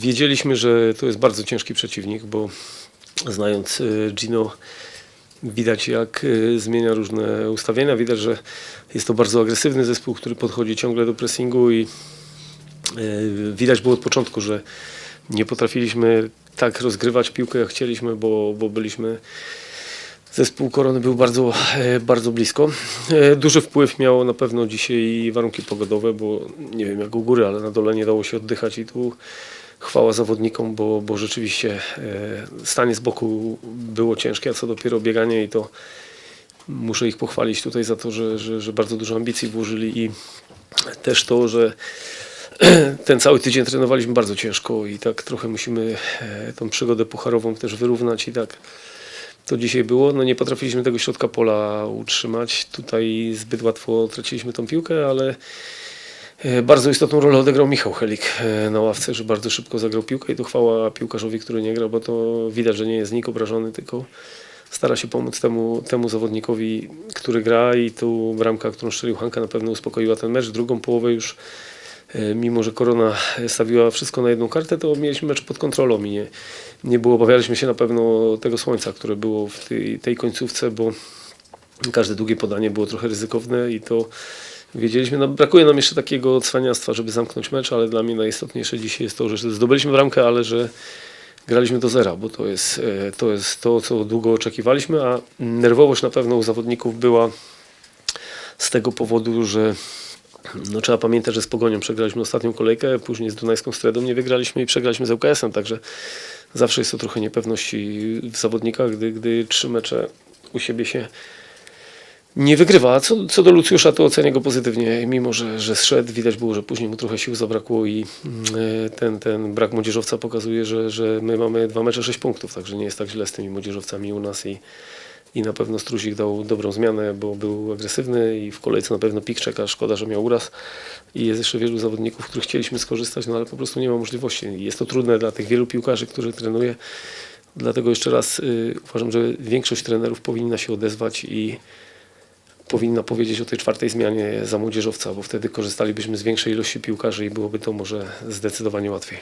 Wiedzieliśmy, że to jest bardzo ciężki przeciwnik, bo znając y, Gino, widać jak y, zmienia różne ustawienia. Widać, że jest to bardzo agresywny zespół, który podchodzi ciągle do pressingu i y, widać było od początku, że nie potrafiliśmy tak rozgrywać piłkę, jak chcieliśmy, bo, bo byliśmy. Zespół Korony był bardzo, e, bardzo blisko. E, Duży wpływ miało na pewno dzisiaj warunki pogodowe, bo nie wiem jak u góry, ale na dole nie dało się oddychać i tu chwała zawodnikom, bo, bo rzeczywiście e, stanie z boku było ciężkie, a co dopiero bieganie i to muszę ich pochwalić tutaj za to, że, że, że bardzo dużo ambicji włożyli i też to, że ten cały tydzień trenowaliśmy bardzo ciężko i tak trochę musimy e, tą przygodę pucharową też wyrównać i tak to dzisiaj było. No nie potrafiliśmy tego środka pola utrzymać. Tutaj zbyt łatwo traciliśmy tą piłkę, ale bardzo istotną rolę odegrał Michał Helik e, na ławce, że bardzo szybko zagrał piłkę i to chwała piłkarzowi, który nie gra, bo to widać, że nie jest nikt obrażony, tylko stara się pomóc temu, temu zawodnikowi, który gra i tu bramka, którą strzelił Hanka na pewno uspokoiła ten mecz. Drugą połowę już E, mimo że korona stawiła wszystko na jedną kartę, to mieliśmy mecz pod kontrolą i nie, nie było, obawialiśmy się na pewno tego słońca, które było w tej, tej końcówce, bo każde długie podanie było trochę ryzykowne i to wiedzieliśmy, no, brakuje nam jeszcze takiego cwaniactwa, żeby zamknąć mecz, ale dla mnie najistotniejsze dzisiaj jest to, że zdobyliśmy bramkę, ale że graliśmy do zera, bo to jest, e, to jest to, co długo oczekiwaliśmy, a nerwowość na pewno u zawodników była z tego powodu, że no, trzeba pamiętać, że z Pogonią przegraliśmy ostatnią kolejkę, później z Dunajską Stredą nie wygraliśmy i przegraliśmy z ŁKS-em, także zawsze jest to trochę niepewności w zawodnikach, gdy, gdy trzy mecze u siebie się nie wygrywa. Co, co do Lucjusza, to ocenię go pozytywnie, mimo że, że zszedł. Widać było, że później mu trochę sił zabrakło i mm, e, ten, ten brak młodzieżowca pokazuje, że, że my mamy dwa mecze, sześć punktów, także nie jest tak źle z tymi młodzieżowcami u nas i, i na pewno Struzik dał dobrą zmianę, bo był agresywny i w kolejce na pewno pik czeka. Szkoda, że miał uraz i jest jeszcze wielu zawodników, których chcieliśmy skorzystać, no ale po prostu nie ma możliwości. Jest to trudne dla tych wielu piłkarzy, którzy trenuje. Dlatego jeszcze raz y, uważam, że większość trenerów powinna się odezwać i powinna powiedzieć o tej czwartej zmianie za młodzieżowca, bo wtedy korzystalibyśmy z większej ilości piłkarzy i byłoby to może zdecydowanie łatwiej.